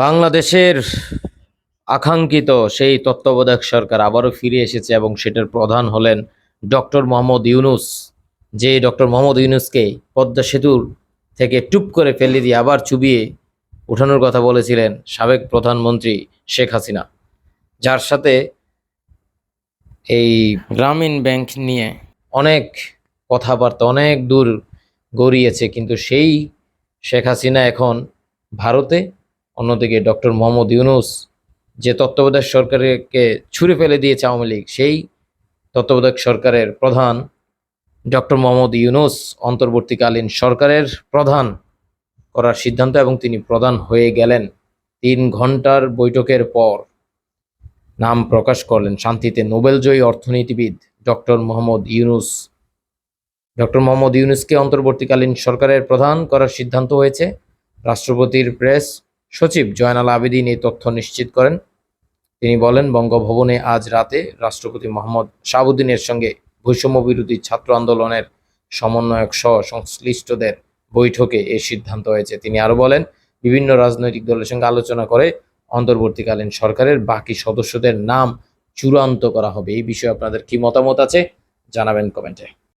বাংলাদেশের আকাঙ্ক্ষিত সেই তত্ত্বাবধায়ক সরকার আবারও ফিরে এসেছে এবং সেটার প্রধান হলেন ডক্টর মোহাম্মদ ইউনুস। যে ডক্টর মোহাম্মদ ইউনুসকে পদ্মা সেতুর থেকে টুপ করে ফেলে দিয়ে আবার চুবিয়ে ওঠানোর কথা বলেছিলেন সাবেক প্রধানমন্ত্রী শেখ হাসিনা, যার সাথে এই গ্রামীণ ব্যাংক নিয়ে অনেক কথাবার্তা অনেক দূর গড়িয়েছে। কিন্তু সেই শেখ হাসিনা এখন ভারতে অন্যদিকে ডক্টর মোহাম্মদ ইউনুস যে তত্ত্বাবধায়ক সরকারকে ছুঁড়ে ফেলে দিয়েছে আওয়ামী লীগ, সেই তত্ত্বাবধায়ক সরকারের প্রধান ডক্টর মোহাম্মদ ইউনুস অন্তর্বর্তীকালীন সরকারের প্রধান করার সিদ্ধান্ত এবং তিনি প্রধান হয়ে গেলেন। তিন ঘণ্টার বৈঠকের পর নাম প্রকাশ করলেন শান্তিতে নোবেলজয়ী অর্থনীতিবিদ ডক্টর মোহাম্মদ ইউনুস। ডক্টর মোহাম্মদ ইউনুসকে অন্তর্বর্তীকালীন সরকারের প্রধান করার সিদ্ধান্ত হয়েছে। রাষ্ট্রপতির প্রেস সচিব জয়নাল আবেদিন এই তথ্য নিশ্চিত করেন। তিনি বলেন, বঙ্গভবনে আজ রাতে রাষ্ট্রপতি মোহাম্মদ শাহাবুদ্দিনের সঙ্গে বৈষম্য বিরোধী ছাত্র আন্দোলনের সমন্বয়ক সহ সংশ্লিষ্টদের বৈঠকে এই সিদ্ধান্ত হয়েছে। তিনি আরও বলেন, বিভিন্ন রাজনৈতিক দলের সঙ্গে আলোচনা করে অন্তর্বর্তীকালীন সরকারের বাকি সদস্যদের নাম চূড়ান্ত করা হবে। এই বিষয়ে আপনাদের কি মতামত আছে জানাবেন কমেন্টে।